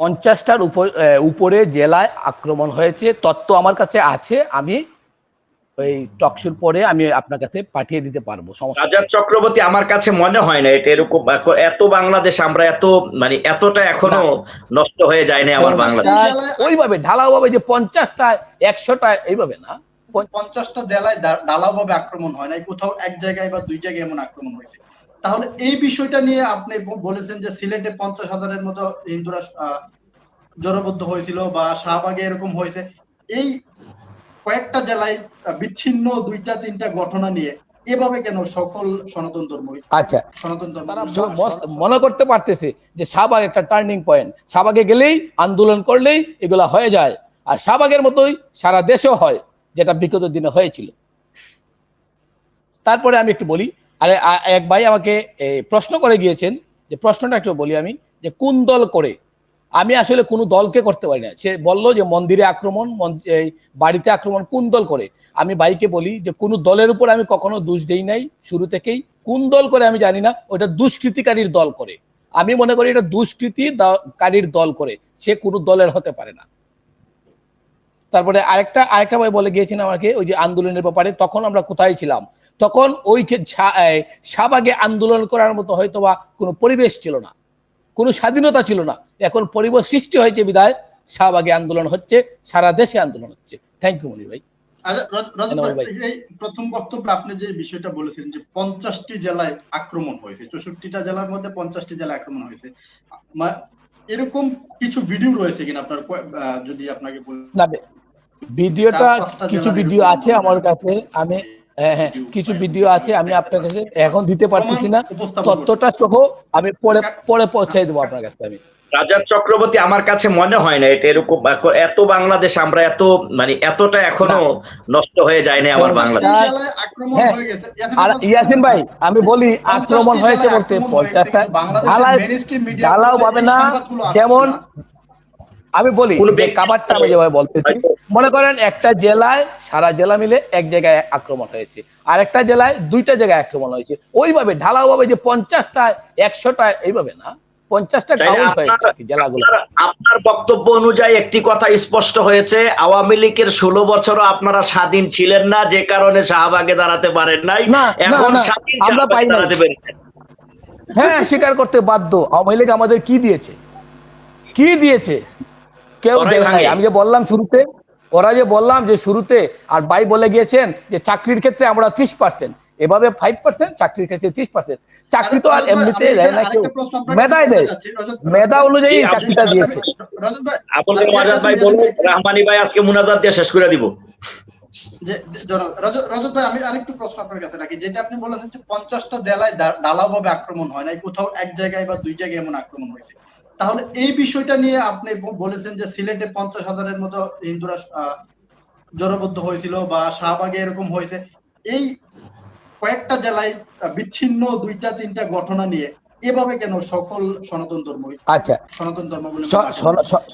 পঞ্চাশটার উপরে জেলায় আক্রমণ হয়েছে তত্ত্ব আমার কাছে আছে আমি ওই টকশুর পরে আমি আপনার কাছে পাঠিয়ে দিতে পারব সমস্যা নেই। রাজা চক্রবর্তী আমার কাছে মনে হয় না এটা এরকম এত বাংলাদেশ আমরা এত মানে এতটা এখনও নষ্ট হয়ে যায় না আমার বাংলাদেশ। ওইভাবে ঢালাও ভাবে যে পঞ্চাশটা একশোটা এইভাবে না? পঞ্চাশটা জেলায় ঢালাও ভাবে আক্রমণ হয় নাই কোথাও এক জায়গায় বা দুই জায়গায় এমন আক্রমণ হয়েছে। তাহলে এই বিষয়টা নিয়ে আপনি বলেছেন যে সিলেটে পঞ্চাশ হাজারের মতো হিন্দুরা জড়বদ্ধ হয়েছিল বা শাহবাগে এরকম হয়েছে। এই কয়েকটা জেলায় বিচ্ছিন্ন দুইটা তিনটা ঘটনা নিয়ে এভাবে কেন সকল সনাতন ধর্ম আচ্ছা। সনাতন ধর্ম মনে করতে পারতেছে যে শাহবাগ একটা টার্নিং পয়েন্ট শাহবাগে গেলেই আন্দোলন করলেই এগুলা হয়ে যায়। আর শাহবাগের মতোই সারা দেশেও হয় যেটা বিগত দিনে হয়েছিল। তারপরে আমি একটু বলি আরে এক ভাই আমাকে প্রশ্ন করে গিয়েছেন, যে প্রশ্নটা একটু বলি আমি, যে কোন দল করে? আমি আসলে কোনো দলকে করতে পারি না। সে বলল যে মন্দিরে আক্রমণ বাড়িতে আক্রমণ, কোন দল করে? আমি বাইকে বলি যে কোন দলের উপর আমি কখনো দোষ দেই নাই শুরু থেকেই। কোন দল করে আমি জানি না, ওটা দুষ্কৃতিকারীর দল করে। আমি মনে করি এটা দুষ্কৃতি দ- দল করে। সে কোনো দলের হতে পারে না। তারপরে আরেকটা আরেকটা ভাই বলে গিয়েছেন আমাকে ওই যে আন্দোলনের ব্যাপারে তখন আমরা কোথায় ছিলাম? তখন ওই শাহবাগে আন্দোলন করার মতো হয়তো বা কোনো পরিবেশ ছিল না। কোনো স্বাধীনতা ছিল না। এখন পরিবেশ সৃষ্টি হয়েছে বিদায় শাহবাগে আন্দোলন হচ্ছে সারা দেশে আন্দোলন হচ্ছে। থ্যাংক ইউ মনির ভাই। আচ্ছা। প্রথম বক্তব্যে আপনি যে বিষয়টা বলেছেন যে পঞ্চাশটি জেলায় আক্রমণ হয়েছে চৌষট্টিটা জেলার মধ্যে পঞ্চাশটি জেলায় আক্রমণ হয়েছে। এরকম কিছু ভিডিও রয়েছে কিনা আপনার যদি আপনাকে বলেন ভিডিওটা কিছু ভিডিও আছে আমার কাছে। আমি হ্যাঁ হ্যাঁ কিছু ভিডিও আছে আমি আপনার কাছে এখন দিতে পারতেছি না। তথ্যটা সহ আমি পরে পরে পৌঁছাই দেবো আপনার কাছে আমি। রাজা চক্রবর্তী আমার কাছে মনে হয় না এটা এরকম এত বাংলাদেশ আমরা এত মানে এতটা এখনও নষ্ট হয়ে যায় না আমার বাংলাদেশ। হ্যাঁ। আর ইয়াসিন ভাই আমি বলি আক্রমণ হয়েছে বলতে পঞ্চাশটা ঢালাও পাবে না যেমন আমি বলি যে কাবারটা আমি যেভাবে বলতেছি মনে করেন একটা জেলায় সারা জেলা মিলে এক জায়গায় আক্রমণ হয়েছে আর একটা জেলায় দুইটা জায়গায় আক্রমণ হয়েছে। ওইভাবে ঢালাও ভাবে যে পঞ্চাশটা একশোটা এইভাবে না। পঞ্চাশটা তাইলে হয়েছে জেলাগুলো। আপনার- আপনার বক্তব্য অনুযায়ী একটি কথা স্পষ্ট হয়েছে। আওয়ামী লীগের ষোলো বছরও আপনারা স্বাধীন ছিলেন না যে কারণে শাহবাগে দাঁড়াতে পারেন নাই। না, না, এখন স্বাধীন আমরা পাই নাই। হ্যাঁ স্বীকার করতে বাধ্য। আওয়ামী লীগ আমাদের কি দিয়েছে? কি দিয়েছে? কেউ নাই। আমি যে বললাম শুরুতে ওরা যে বললাম যে শুরুতে আর ভাই বলে গিয়েছেন যে চাকরির ক্ষেত্রে আমরা ত্রিশ পার্সেন্ট এভাবে ফাইভ পার্সেন্ট চাকরির ক্ষেত্রে ত্রিশ পার্সেন্ট চাকরি তো আর এমনিতে দেয় না কেউ। মেধায় দেয়। মেধা অনুযায়ী চাকরিটা দিয়েছে। ভাই ভাই বলুন রহমানি ভাই আজকে মুনাজাত দিয়ে শেষ করে দিব। রজত ভাই আমি আরেকটু প্রশ্ন আপনার কাছে রাখি যেটা আপনি বলেছেন যে পঞ্চাশটা জেলায় আক্রমণ হয় নাই কোথাও এক জায়গায় বা দুই জায়গায় এমন আক্রমণ হয়েছে। তাহলে এই বিষয়টা নিয়ে আপনি বলেছেন যে সিলেটে পঞ্চাশ হাজারের মতো হিন্দুরা জড়বদ্ধ হয়েছিল বা শাহবাগে এরকম হয়েছে। এই কয়েকটা জেলায় বিচ্ছিন্ন দুইটা তিনটা ঘটনা নিয়ে এভাবে কেন সকল সনাতন ধর্ম আচ্ছা। সনাতন ধর্ম বলে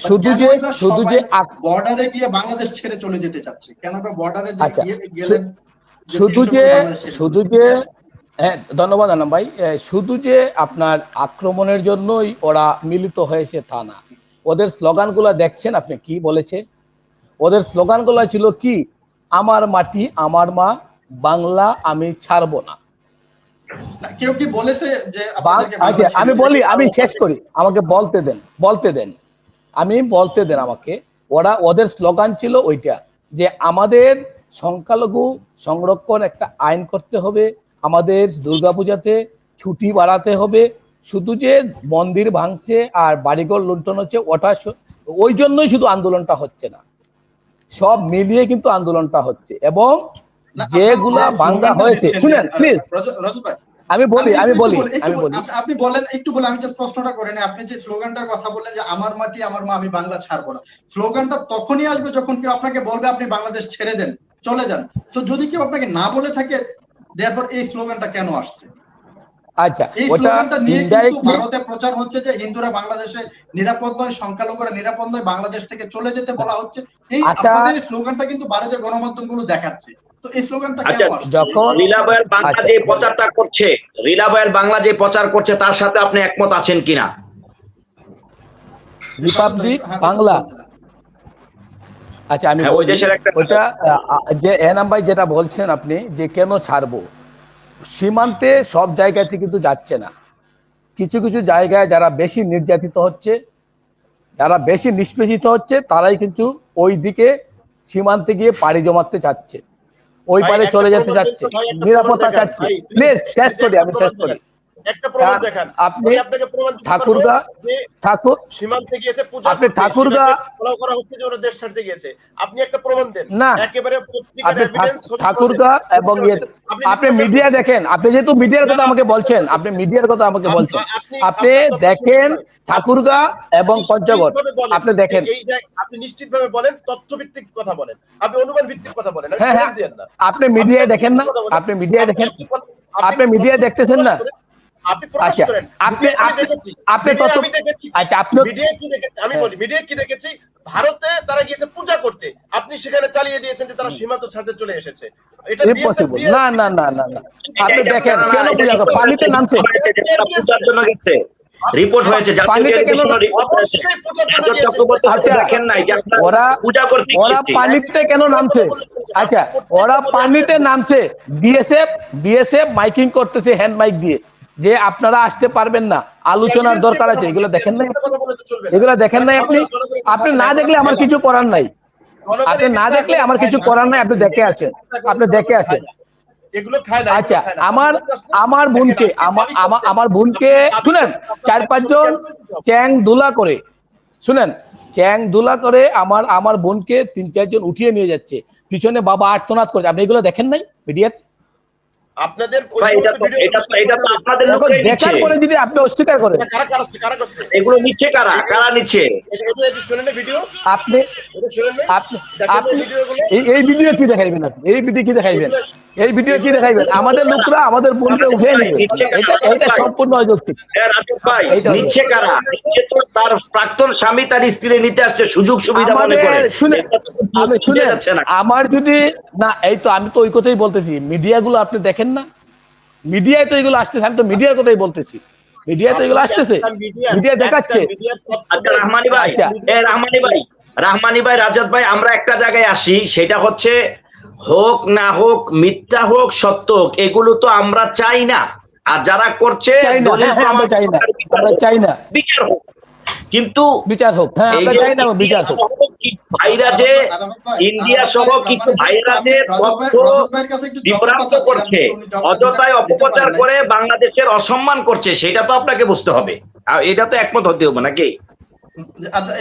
শুধু যে শুধু যে বর্ডারে গিয়ে বাংলাদেশ ছেড়ে চলে যেতে চাচ্ছে? কেন বর্ডারে আচ্ছা, গেলে শুধু যে শুধু যে হ্যাঁ ধন্যবাদ আনাম ভাই। শুধু যে আপনার আক্রমণের জন্যই ওরা মিলিত হয়েছে তা না। ওদের স্লোগানগুলো দেখছেন আপনি কি বলেছে? ওদের স্লোগানগুলো ছিল কি? আমার মাটি আমার মা বাংলা আমি ছাড়বো না। কেউ কি বলেছে যে আচ্ছা আমি বলি আমি শেষ করি। আমাকে বলতে দেন বলতে দেন। আমি বলতে দেন আমাকে ওরা ওদের স্লোগান ছিল ওইটা যে আমাদের সংখ্যালঘু সংরক্ষণ একটা আইন করতে হবে আমাদের দুর্গাপূজাতে ছুটি বাড়াতে হবে শুধু যে মন্দির ভাঙছে আর বাড়িঘর লুণ্ঠন হচ্ছে ওটা ওই জন্যই শুধু আন্দোলনটা হচ্ছে না। সব মিলিয়ে কিন্তু আন্দোলনটা হচ্ছে। এবং যেগুলা বাংলা হয়েছে। শুনেন প্লিজ আমি বলি আমি বলি আমি বলি। আপনি- বলেন একটু বলে আমি জাস্ট প্রশ্নটা করে আপনি যে স্লোগানটার কথা বললেন যে আমার মাটি আমার মা আমি বাংলা ছাড়বো না। স্লোগানটা তখনই আসবে যখন কেউ আপনাকে বলবে আপনি বাংলাদেশ ছেড়ে দেন চলে যান। তো যদি কেউ আপনাকে না বলে থাকে দেয়ারপর এই স্লোগানটা কেন আসছে? আচ্ছা এই ওটা স্লোগানটা নিয়ে কিন্তু ইনডাইরেক্টলি ভারতে প্রচার হচ্ছে যে হিন্দুরা বাংলাদেশে নিরাপদ নয় সংখ্যালঘুরা নিরাপদ নয় বাংলাদেশ থেকে চলে যেতে বলা হচ্ছে। এই আচ্ছা। আপনাদের স্লোগানটা কিন্তু ভারতের গণমাধ্যমগুলো দেখাচ্ছে। তো এই স্লোগানটা কেন আসছে? যখন- রিলাবয়ের বাংলা। যে প্রচারটা করছে বাংলা যে প্রচার করছে তার সাথে আপনি একমত আছেন কিনা? রিপাবলিক বাংলা। আচ্ছা আমি ওই বলি, দেশের একটা- ওইটা আহ, আহ, যে এনাম ভাই যেটা বলছেন আপনি যে কেন ছাড়বো? সীমান্তে সব জায়গাতে কিন্তু যাচ্ছে না। কিছু কিছু জায়গায় যারা বেশি নির্যাতিত হচ্ছে যারা বেশি নিষ্পেষিত হচ্ছে তারাই কিন্তু ওই দিকে সীমান্তে গিয়ে পাড়ি জমাতে চাচ্ছে। ওই পারে চলে যেতে চাচ্ছে। নিরাপত্তা চাচ্ছে। প্লিজ শেষ করি আমি শেষ করি। একটা প্রমাণ দেখান। আপনি আমি আপনাকে প্রমাণ দিতে ঠাকুরগা পারব যে ঠাকুর সীমান্তে গিয়েছে পূজা আপনি করতে, ফলো করা হচ্ছে যে ওরা দেশ ছাড়তে গিয়েছে। আপনি একটা প্রমাণ দেন। না। একেবারে আপনি evidence, ঠাক- ছবি ঠাকুরগা সমেত। এবং ইয়ে আপনি মিডিয়া দেখেন। আপনি যেহেতু মিডিয়ার কথা আমাকে বলছেন আপনি মিডিয়ার কথা আমাকে বলছেন। আপনি- দেখেন। ঠাকুরগা এবং পঞ্চগড়। বলেন। আপনি দেখেন। এই আপনি নিশ্চিতভাবে বলেন তথ্য ভিত্তিক কথা বলেন। আপনি অনুমান ভিত্তিক কথা বলেন। হ্যাঁ, হ্যাঁ। আপনি মিডিয়ায় দেখেন না। আপনি মিডিয়ায় দেখেন। আপনি- মিডিয়ায় দেখতেছেন না? আপনি প্রকাশ আচ্ছা, করেন। আপনি- আমি আপনি- দেখেছি? আপনি মিডিয়ায় আমি দেখেছি। আচ্ছা, আপনি মিডিয়ায় কি দেখেছি? আমি। বলি মিডিয়ায় কি দেখেছি? ভারতে তারা গিয়েছে পূজা করতে। আপনি সেখানে চালিয়ে দিয়েছেন যে তারা সীমান্ত ছাড়তে চলে এসেছে। এটা না না না না না। আপনি দেখেন কেন পূজা করে? পানিতে নামছে। পূজার জন্য গেছে। রিপোর্ট হয়েছে পানিতে কেন। অবশ্যই আচ্ছা, দেখেন নাই ওরা- পূজা করতে ওরা পানিতে কেন নামছে? আচ্ছা ওরা পানিতে নামছে। বিএসএফ বিএসএফ মাইকিং করতেছে হ্যান্ড মাইক দিয়ে। যে আপনারা আসতে পারবেন না আলোচনার দরকার আছে এগুলো দেখেন নাই না। এগুলো দেখেন নাই আপনি? আপনি না দেখলে আমার কিছু করার নাই। আপনি না দেখলে আমার কিছু করার নাই আপনি দেখে আসেন আপনি দেখে আসেন এগুলো খায় না আচ্ছা। আমার আমার বোনকে আমার বোনকে শুনেন চার পাঁচজন চ্যাং দুলা করে শুনেন চ্যাং দুলা করে আমার আমার বোনকে তিন চারজন উঠিয়ে নিয়ে যাচ্ছে। পিছনে বাবা আর্তনাদ করছে। আপনি এগুলো দেখেন নাই মিডিয়াতে? আপনাদের দেখার। পরে যদি আপনি অস্বীকার করেন। কারা কারা কারা করছে? এগুলো নিচ্ছে কারা? কারা নিচ্ছে? ভিডিও। আপনি আপনি এই ভিডিও কি দেখাইবেন আপনি? এই ভিডিও কি দেখাইবেন? এই ভিডিও কি দেখাইবেন? আমাদের লোকরা আমাদের বোনকে উঠে নেবে। এটা এটা সম্পূর্ণ অযৌক্তিক। হ্যাঁ। নিচ্ছে কারা? নিচ্ছে তো তার প্রাক্তন স্বামী তার স্ত্রী নিতে আসছে সুযোগ সুবিধা মনে করে। শুনে আমি শুনে আমার যদি না এই তো আমি তো ওই কথাই বলতেছি। মিডিয়াগুলো আপনি দেখেন না। মিডিয়ায় তো এগুলো আসতেছে। আমি তো মিডিয়ার কথাই বলতেছি। মিডিয়ায় তো এগুলো আসতেছে। মিডিয়া- মিডিয়া দেখাচ্ছে। একটা আচ্ছা রহমানি ভাই। আচ্ছা। রহমানি ভাই। রহমানি ভাই রাজাত ভাই আমরা একটা জায়গায় আসি। সেটা হচ্ছে হোক না হোক মিথ্যা হোক সত্য হোক এগুলো তো আমরা চাই না। আর যারা করছে হ্যাঁ, হ্যাঁ, বিচার হোক। কিন্তু বিচার হোক। হ্যাঁ আমরা এই যে চাই না বিচার হোক। ভাইরা যে ইন্ডিয়া সহ কিছু ভাইরা বিভ্রান্ত করছে অযথায় অপপ্রচার করে বাংলাদেশের অসম্মান করছে সেটা তো আপনাকে বুঝতে হবে। আর এটা তো একমত হতে হবে নাকি? আচ্ছা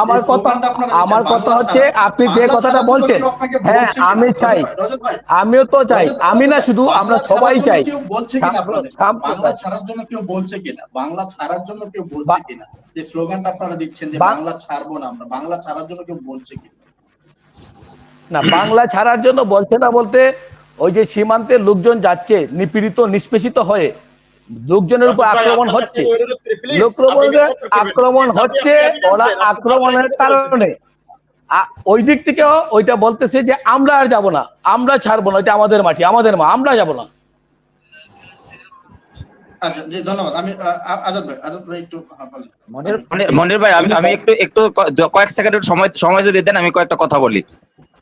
আমার কথা স্লোগানটা আপনারা দিচ্ছেন, আমার কথা বাংলা হচ্ছে আপনি যে কথাটা ছাড়ার জন্য বলছেন হ্যাঁ বলছে আমি চাই। আমিও তো চাই। আমি না শুধু আমরা সবাই চাই। বাংলা ছাড়ার জন্য কেউ বলছে কিনা? বাংলা ছাড়ার জন্য কেউ বলছে কিনা? যে স্লোগানটা আপনারা দিচ্ছেন যে বাংলা ছাড়বো না আমরা বাংলা ছাড়ার জন্য কেউ বলছে কিনা? না বাংলা ছাড়ার জন্য বলছে না বলতে ওই যে সীমান্তে লোকজন যাচ্ছে নিপীড়িত নিষ্পেষিত হয়ে লোকজনের উপর আক্রমণ হচ্ছে। লোকজনের। আক্রমণ হচ্ছে ওরা আক্রমণের কারণে। ওই দিক থেকেও ওইটা বলতেছে যে আমরা আর যাব না আমরা ছাড়বো না এটা আমাদের মাটি আমাদের মা আমরা যাব না। আচ্ছা জি ধন্যবাদ। আমি আজাদ ভাই আজাদ ভাই একটু মনির মনির- মনির ভাই আমি আমি একটু একটু কয়েক সেকেন্ড সময় সময় যদি দেন আমি কয়েকটা কথা বলি।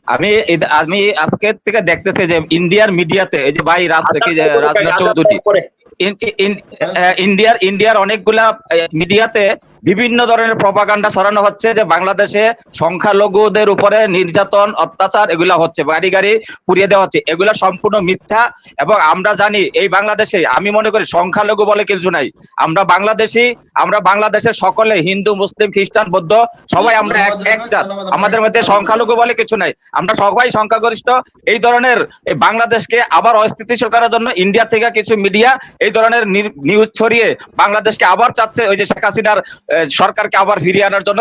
আমি আমি আজকে থেকে দেখতেছি যে ইন্ডিয়ার মিডিয়াতে এই যে ভাই রাজ কি রাজনাথ চৌধুরী ইন- আহ, ইন্ডিয়ার ইন্ডিয়ার অনেকগুলা মিডিয়াতে বিভিন্ন ধরনের প্রপাগান্ডা ছড়ানো হচ্ছে যে বাংলাদেশে সংখ্যালঘুদের উপরে নির্যাতন অত্যাচার এগুলা হচ্ছে। গাড়ি গাড়ি পুড়িয়ে দেওয়া হচ্ছে। এগুলা সম্পূর্ণ মিথ্যা এবং আমরা জানি এই বাংলাদেশে আমি মনে করি সংখ্যালঘু বলে কিছু নাই। আমরা বাংলাদেশি আমরা বাংলাদেশের সকলে হিন্দু মুসলিম খ্রিস্টান বৌদ্ধ সবাই আমরা এক এক জাত আমাদের মধ্যে সংখ্যালঘু বলে কিছু নাই। আমরা সবাই সংখ্যাগরিষ্ঠ। এই ধরনের বাংলাদেশকে আবার অস্থিতিশীল করার জন্য ইন্ডিয়া থেকে কিছু মিডিয়া এই ধরনের নিউজ ছড়িয়ে বাংলাদেশকে আবার চাচ্ছে। ওই যে শেখ হাসিনার সরকারকে আবার ফিরিয়ে আনার জন্য